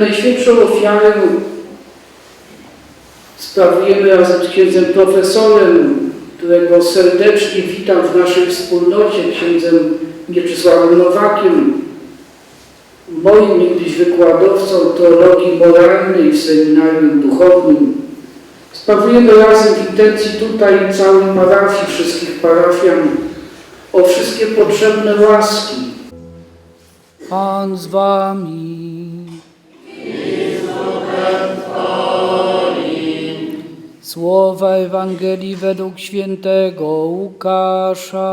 Najświętszą ofiarę sprawujemy razem z księdzem profesorem, którego serdecznie witam w naszej wspólnocie, księdzem Mieczysławem Nowakiem, moim niegdyś wykładowcą teologii moralnej w seminarium duchownym. Sprawujemy razem w intencji tutaj całej parafii, wszystkich parafian, o wszystkie potrzebne łaski. Pan z wami. Słowa Ewangelii według świętego Łukasza.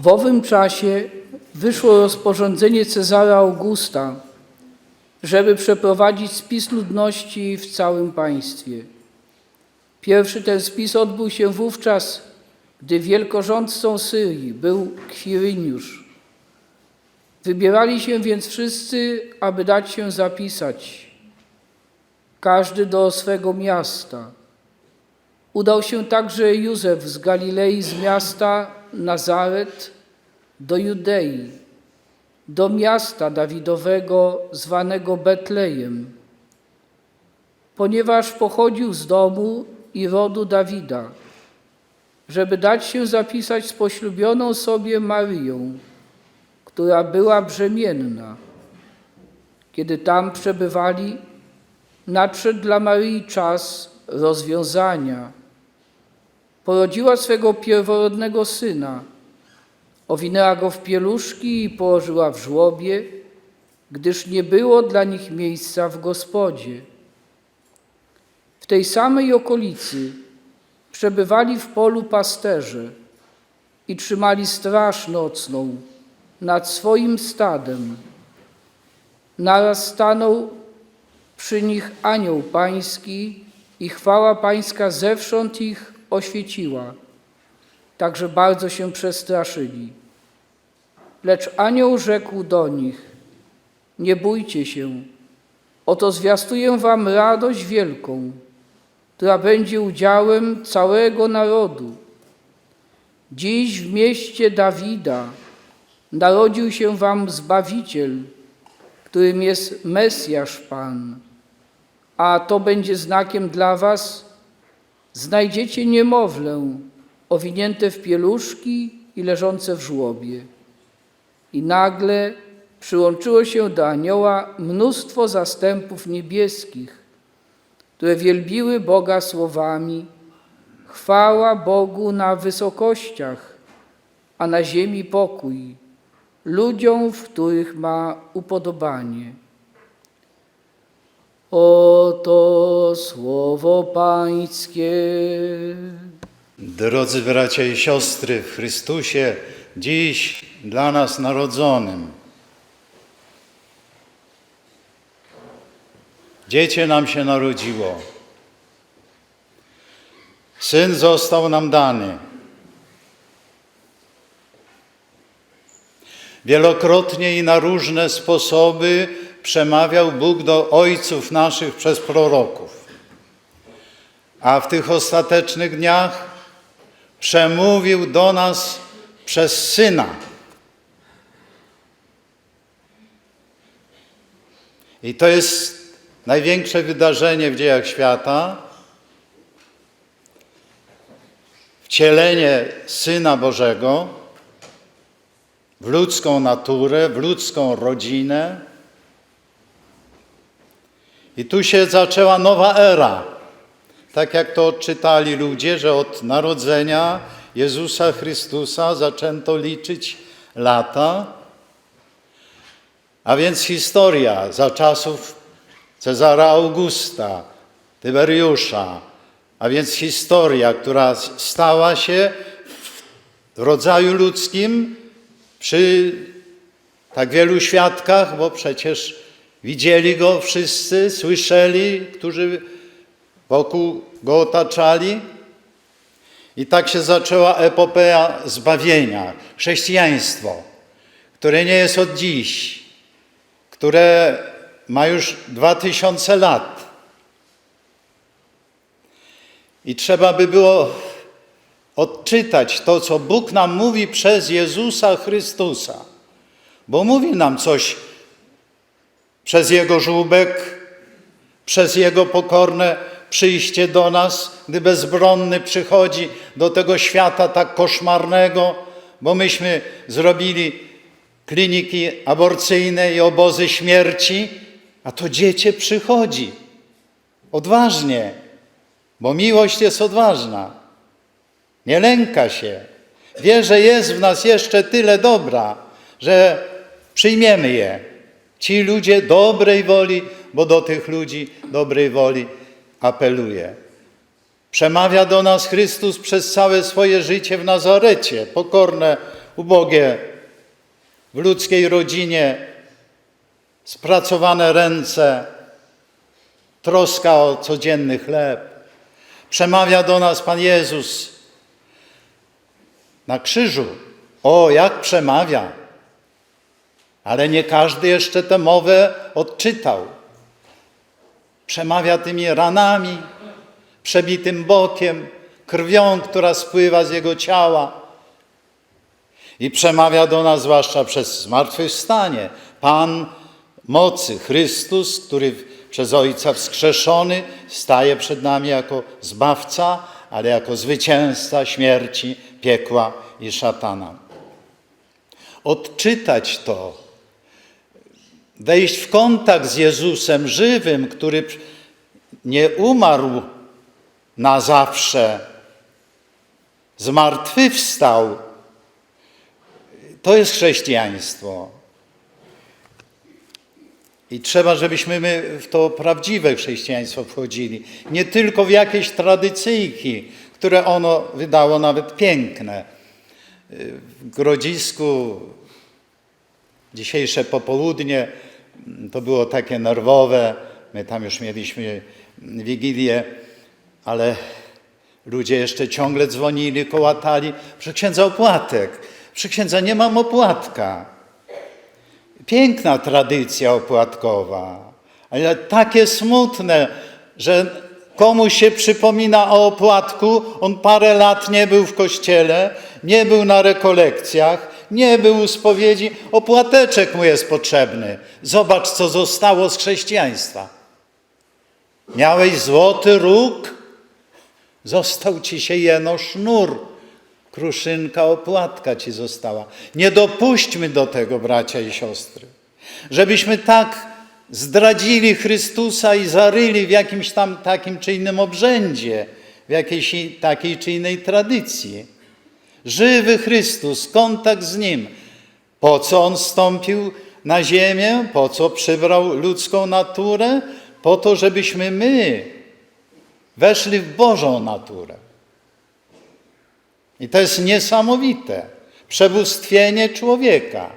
W owym czasie wyszło rozporządzenie Cezara Augusta, żeby przeprowadzić spis ludności w całym państwie. Pierwszy ten spis odbył się wówczas, gdy wielkorządcą Syrii był Kwiryniusz. Wybierali się więc wszyscy, aby dać się zapisać, każdy do swego miasta. Udał się także Józef z Galilei, z miasta Nazaret do Judei, do miasta Dawidowego zwanego Betlejem, ponieważ pochodził z domu i rodu Dawida, żeby dać się zapisać z poślubioną sobie Maryją, która była brzemienna. Kiedy tam przebywali, nadszedł dla Maryi czas rozwiązania. Porodziła swego pierworodnego syna, owinęła go w pieluszki i położyła w żłobie, gdyż nie było dla nich miejsca w gospodzie. W tej samej okolicy przebywali w polu pasterze i trzymali straż nocną nad swoim stadem. Naraz stanął przy nich anioł pański i chwała pańska zewsząd ich oświeciła, także bardzo się przestraszyli. Lecz anioł rzekł do nich, nie bójcie się, oto zwiastuję wam radość wielką, która będzie udziałem całego narodu. Dziś w mieście Dawida narodził się wam Zbawiciel, którym jest Mesjasz Pan. A to będzie znakiem dla was, znajdziecie niemowlę owinięte w pieluszki i leżące w żłobie. I nagle przyłączyło się do anioła mnóstwo zastępów niebieskich, które wielbiły Boga słowami: Chwała Bogu na wysokościach, a na ziemi pokój, ludziom, w których ma upodobanie. Oto słowo Pańskie. Drodzy bracia i siostry w Chrystusie, dziś dla nas narodzonym. Dziecię nam się narodziło. Syn został nam dany. Wielokrotnie i na różne sposoby przemawiał Bóg do ojców naszych przez proroków. A w tych ostatecznych dniach przemówił do nas przez Syna. I to jest największe wydarzenie w dziejach świata. Wcielenie Syna Bożego w ludzką naturę, w ludzką rodzinę. I tu się zaczęła nowa era. Tak jak to odczytali ludzie, że od narodzenia Jezusa Chrystusa zaczęto liczyć lata, a więc historia za czasów Cezara Augusta, Tyberiusza, a więc historia, która stała się w rodzaju ludzkim przy tak wielu świadkach, bo przecież widzieli go wszyscy, słyszeli, którzy wokół go otaczali. I tak się zaczęła epopeja zbawienia, chrześcijaństwo, które nie jest od dziś, które ma już dwa tysiące lat. I trzeba by było odczytać to, co Bóg nam mówi przez Jezusa Chrystusa, bo mówi nam coś przez Jego żłóbek, przez Jego pokorne przyjście do nas, gdy bezbronny przychodzi do tego świata tak koszmarnego, bo myśmy zrobili kliniki aborcyjne i obozy śmierci, a to dziecię przychodzi odważnie, bo miłość jest odważna. Nie lęka się. Wie, że jest w nas jeszcze tyle dobra, że przyjmiemy je. Ci ludzie dobrej woli, bo do tych ludzi dobrej woli apeluje. Przemawia do nas Chrystus przez całe swoje życie w Nazarecie, pokorne, ubogie, w ludzkiej rodzinie, spracowane ręce, troska o codzienny chleb. Przemawia do nas Pan Jezus na krzyżu. O, jak przemawia! Ale nie każdy jeszcze tę mowę odczytał. Przemawia tymi ranami, przebitym bokiem, krwią, która spływa z jego ciała. I przemawia do nas zwłaszcza przez zmartwychwstanie. Pan mocy, Chrystus, który przez Ojca wskrzeszony staje przed nami jako zbawca, ale jako zwycięzca śmierci, piekła i szatana. Odczytać to, wejść w kontakt z Jezusem żywym, który nie umarł na zawsze, zmartwychwstał, to jest chrześcijaństwo. I trzeba, żebyśmy my w to prawdziwe chrześcijaństwo wchodzili. Nie tylko w jakieś tradycyjki, które ono wydało nawet piękne. W Grodzisku dzisiejsze popołudnie to było takie nerwowe. My tam już mieliśmy wigilię, ale ludzie jeszcze ciągle dzwonili, kołatali. Przy księdza opłatek. Przy księdza nie mam opłatka. Piękna tradycja opłatkowa, ale takie smutne, że komuś się przypomina o opłatku, on parę lat nie był w kościele, nie był na rekolekcjach, nie był u spowiedzi, opłateczek mu jest potrzebny. Zobacz, co zostało z chrześcijaństwa. Miałeś złoty róg, został ci się jeno sznur. Kruszynka, opłatka ci została. Nie dopuśćmy do tego, bracia i siostry, żebyśmy tak zdradzili Chrystusa i zaryli w jakimś tam takim czy innym obrzędzie, w jakiejś takiej czy innej tradycji. Żywy Chrystus, kontakt z Nim. Po co On stąpił na ziemię? Po co przybrał ludzką naturę? Po to, żebyśmy my weszli w Bożą naturę. I to jest niesamowite. Przebóstwienie człowieka.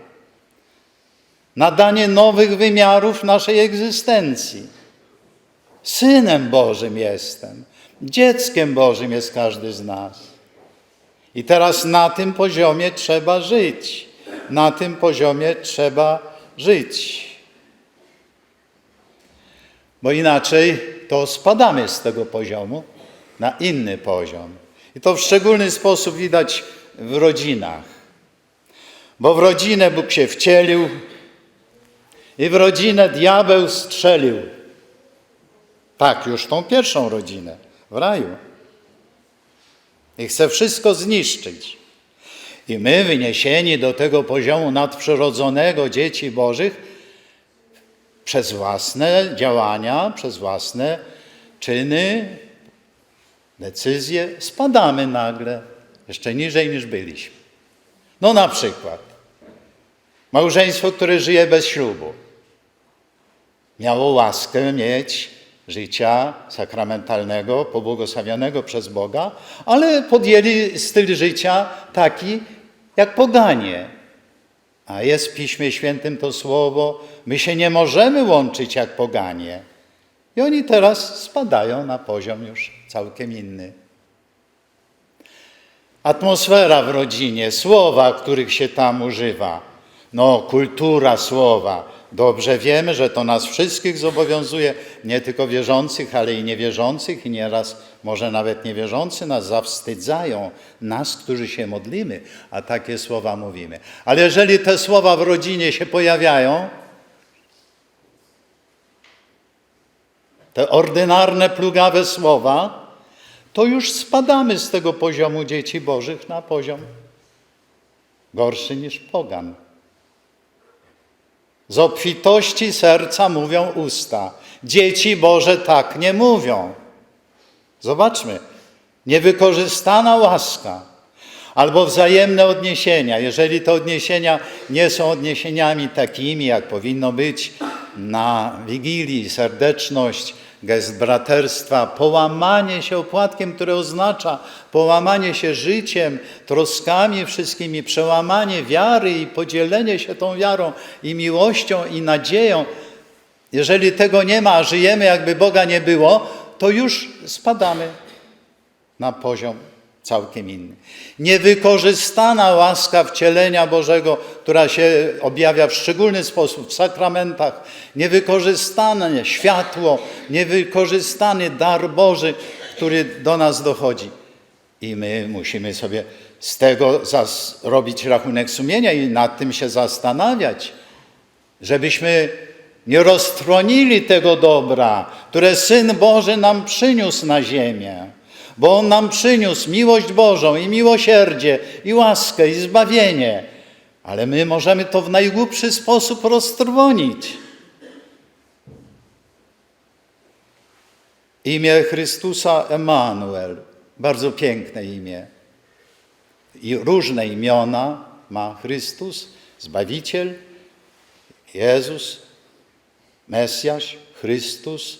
Nadanie nowych wymiarów naszej egzystencji. Synem Bożym jestem. Dzieckiem Bożym jest każdy z nas. I teraz na tym poziomie trzeba żyć. Na tym poziomie trzeba żyć. Bo inaczej to spadamy z tego poziomu na inny poziom. I to w szczególny sposób widać w rodzinach. Bo w rodzinę Bóg się wcielił i w rodzinę diabeł strzelił. Tak, już tą pierwszą rodzinę w raju. I chce wszystko zniszczyć. I my, wyniesieni do tego poziomu nadprzyrodzonego dzieci Bożych, przez własne działania, przez własne czyny, decyzje, spadamy nagle jeszcze niżej niż byliśmy. No na przykład małżeństwo, które żyje bez ślubu, miało łaskę mieć życia sakramentalnego, pobłogosławionego przez Boga, ale podjęli styl życia taki jak poganie. A jest w Piśmie Świętym to słowo, my się nie możemy łączyć jak poganie. I oni teraz spadają na poziom już całkiem inny. atmosfera w rodzinie, słowa, których się tam używa. No, kultura słowa. Dobrze wiemy, że to nas wszystkich zobowiązuje, nie tylko wierzących, ale i niewierzących, i nieraz może nawet niewierzący nas zawstydzają, nas, którzy się modlimy, a takie słowa mówimy. Ale jeżeli te słowa w rodzinie się pojawiają, te ordynarne, plugawe słowa, to już spadamy z tego poziomu dzieci bożych na poziom gorszy niż pogan. Z obfitości serca mówią usta. Dzieci Boże tak nie mówią. Zobaczmy, niewykorzystana łaska albo wzajemne odniesienia. Jeżeli te odniesienia nie są odniesieniami takimi, jak powinno być na Wigilii, serdeczność, gest braterstwa, połamanie się opłatkiem, które oznacza połamanie się życiem, troskami wszystkimi, przełamanie wiary i podzielenie się tą wiarą i miłością i nadzieją. Jeżeli tego nie ma, a żyjemy jakby Boga nie było, to już spadamy na poziom całkiem inny. Niewykorzystana łaska wcielenia Bożego, która się objawia w szczególny sposób w sakramentach, niewykorzystane światło, niewykorzystany dar Boży, który do nas dochodzi. I my musimy sobie z tego robić rachunek sumienia i nad tym się zastanawiać, żebyśmy nie roztronili tego dobra, które Syn Boży nam przyniósł na ziemię. Bo On nam przyniósł miłość Bożą i miłosierdzie, i łaskę, i zbawienie. Ale my możemy to w najgłupszy sposób roztrwonić. Imię Chrystusa Emanuel, bardzo piękne imię. I różne imiona ma Chrystus, Zbawiciel, Jezus, Mesjasz, Chrystus,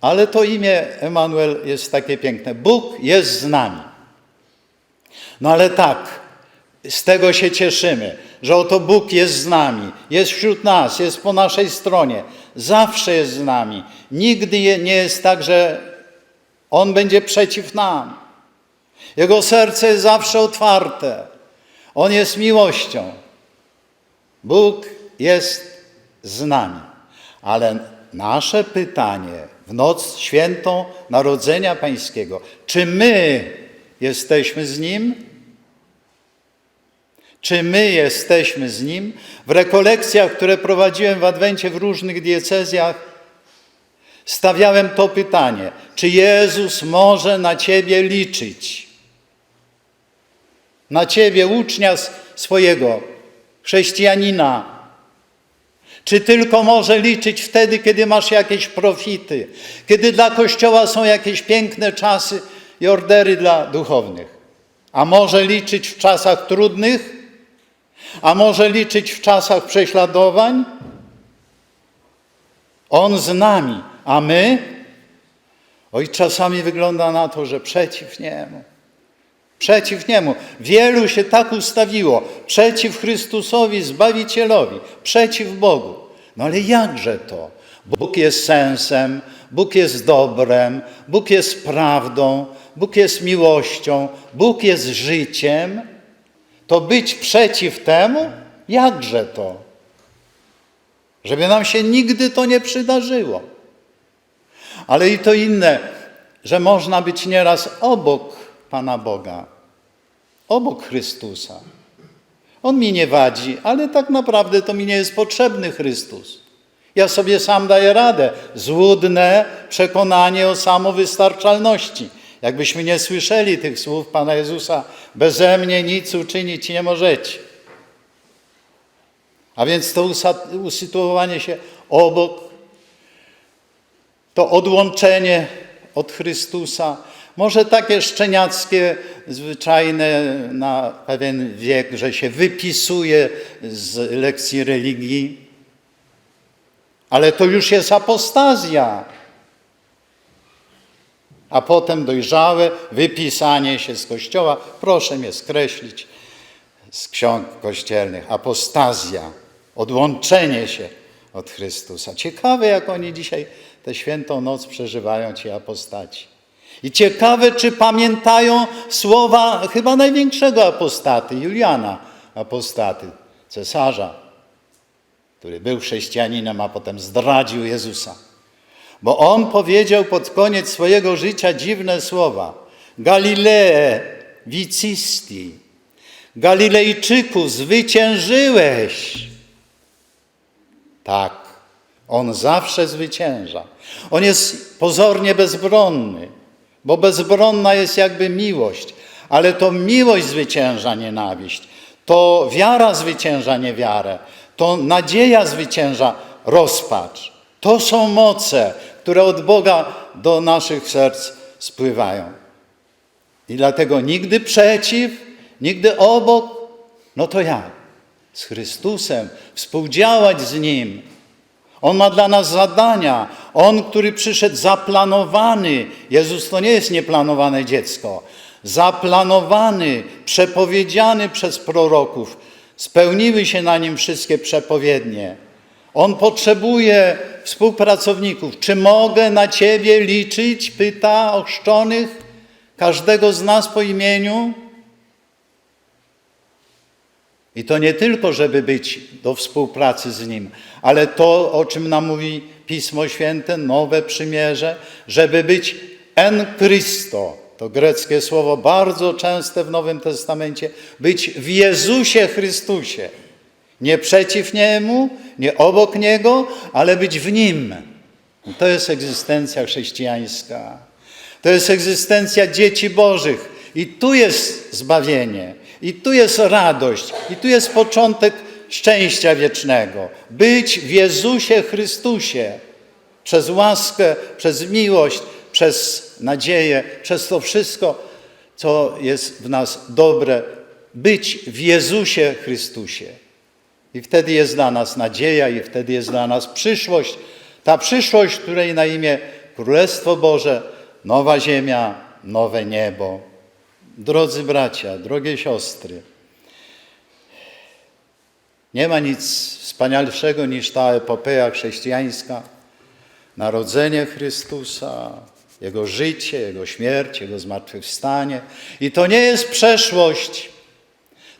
ale to imię Emanuel jest takie piękne. Bóg jest z nami. No ale tak, z tego się cieszymy, że oto Bóg jest z nami, jest wśród nas, jest po naszej stronie, zawsze jest z nami. Nigdy nie jest tak, że On będzie przeciw nam. Jego serce jest zawsze otwarte. On jest miłością. Bóg jest z nami. Ale nasze pytanie w noc świętą Narodzenia Pańskiego, czy my jesteśmy z Nim? Czy my jesteśmy z Nim? W rekolekcjach, które prowadziłem w Adwencie w różnych diecezjach, stawiałem to pytanie: czy Jezus może na Ciebie liczyć? Na Ciebie, ucznia swojego, chrześcijanina, czy tylko może liczyć wtedy, kiedy masz jakieś profity, kiedy dla Kościoła są jakieś piękne czasy i ordery dla duchownych? A może liczyć w czasach trudnych? A może liczyć w czasach prześladowań? On z nami, a my? Oj, czasami wygląda na to, że przeciw Niemu. Przeciw Niemu. Wielu się tak ustawiło. Przeciw Chrystusowi, Zbawicielowi. Przeciw Bogu. No ale jakże to? Bóg jest sensem, Bóg jest dobrem, Bóg jest prawdą, Bóg jest miłością, Bóg jest życiem. To być przeciw temu? Jakże to? Żeby nam się nigdy to nie przydarzyło. Ale i to inne, że można być nieraz obok Pana Boga, obok Chrystusa. On mi nie wadzi, ale tak naprawdę to mi nie jest potrzebny Chrystus. Ja sobie sam daję radę. Złudne przekonanie o samowystarczalności. Jakbyśmy nie słyszeli tych słów Pana Jezusa, beze mnie nic uczynić nie możecie. A więc to usytuowanie się obok, to odłączenie od Chrystusa, może takie szczeniackie, zwyczajne na pewien wiek, że się wypisuje z lekcji religii, ale to już jest apostazja. A potem dojrzałe wypisanie się z kościoła. Proszę mnie skreślić z ksiąg kościelnych. Apostazja, odłączenie się od Chrystusa. Ciekawe, jak oni dzisiaj tę świętą noc przeżywają, ci apostaci. I ciekawe, czy pamiętają słowa chyba największego apostaty, Juliana apostaty, cesarza, który był chrześcijaninem, a potem zdradził Jezusa. Bo on powiedział pod koniec swojego życia dziwne słowa. Galilee, wicisti, Galilejczyku, zwyciężyłeś. Tak, on zawsze zwycięża. On jest pozornie bezbronny, bo bezbronna jest jakby miłość, ale to miłość zwycięża nienawiść, to wiara zwycięża niewiarę, to nadzieja zwycięża rozpacz. To są moce, które od Boga do naszych serc spływają. I dlatego nigdy przeciw, nigdy obok, no to jak? Z Chrystusem, współdziałać z Nim. On ma dla nas zadania. On, który przyszedł zaplanowany. Jezus to nie jest nieplanowane dziecko. Zaplanowany, przepowiedziany przez proroków. Spełniły się na nim wszystkie przepowiednie. On potrzebuje współpracowników. Czy mogę na Ciebie liczyć? Pyta ochrzczonych, każdego z nas po imieniu. I to nie tylko, żeby być do współpracy z Nim, ale to, o czym nam mówi Pismo Święte, nowe przymierze, żeby być en Christo, to greckie słowo bardzo częste w Nowym Testamencie, być w Jezusie Chrystusie. Nie przeciw Niemu, nie obok Niego, ale być w Nim. To jest egzystencja chrześcijańska. To jest egzystencja dzieci Bożych. I tu jest zbawienie, i tu jest radość, i tu jest początek szczęścia wiecznego. Być w Jezusie Chrystusie przez łaskę, przez miłość, przez nadzieję, przez to wszystko, co jest w nas dobre. Być w Jezusie Chrystusie. I wtedy jest dla nas nadzieja, i wtedy jest dla nas przyszłość. Ta przyszłość, której na imię Królestwo Boże, nowa ziemia, nowe niebo. Drodzy bracia, drogie siostry, nie ma nic wspanialszego niż ta epopeja chrześcijańska. Narodzenie Chrystusa, Jego życie, Jego śmierć, Jego zmartwychwstanie. I to nie jest przeszłość.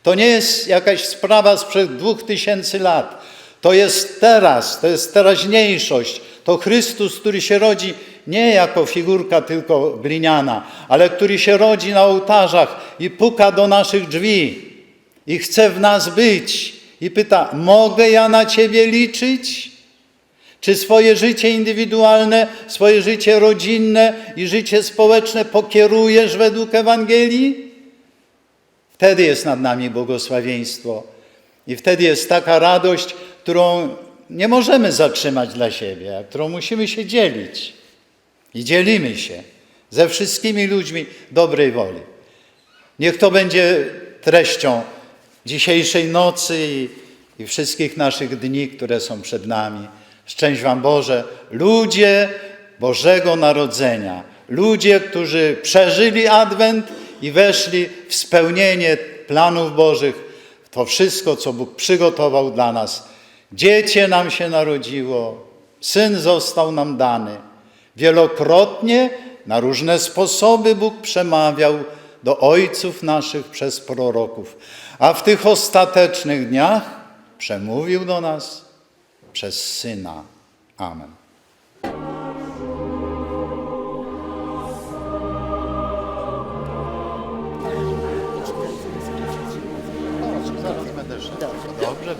To nie jest jakaś sprawa sprzed dwóch tysięcy lat. To jest teraz, to jest teraźniejszość. To Chrystus, który się rodzi nie jako figurka tylko gliniana, ale który się rodzi na ołtarzach i puka do naszych drzwi i chce w nas być i pyta: Mogę ja na Ciebie liczyć? Czy swoje życie indywidualne, swoje życie rodzinne i życie społeczne pokierujesz według Ewangelii? Wtedy jest nad nami błogosławieństwo i wtedy jest taka radość, którą nie możemy zatrzymać dla siebie, a którą musimy się dzielić. I dzielimy się ze wszystkimi ludźmi dobrej woli. Niech to będzie treścią dzisiejszej nocy i, i wszystkich naszych dni, które są przed nami. Szczęść Wam Boże, ludzie Bożego Narodzenia, ludzie, którzy przeżyli Adwent i weszli w spełnienie planów Bożych, to wszystko, co Bóg przygotował dla nas. Dziecię nam się narodziło, syn został nam dany. Wielokrotnie na różne sposoby Bóg przemawiał do ojców naszych przez proroków, a w tych ostatecznych dniach przemówił do nas przez Syna. Amen. Dobrze.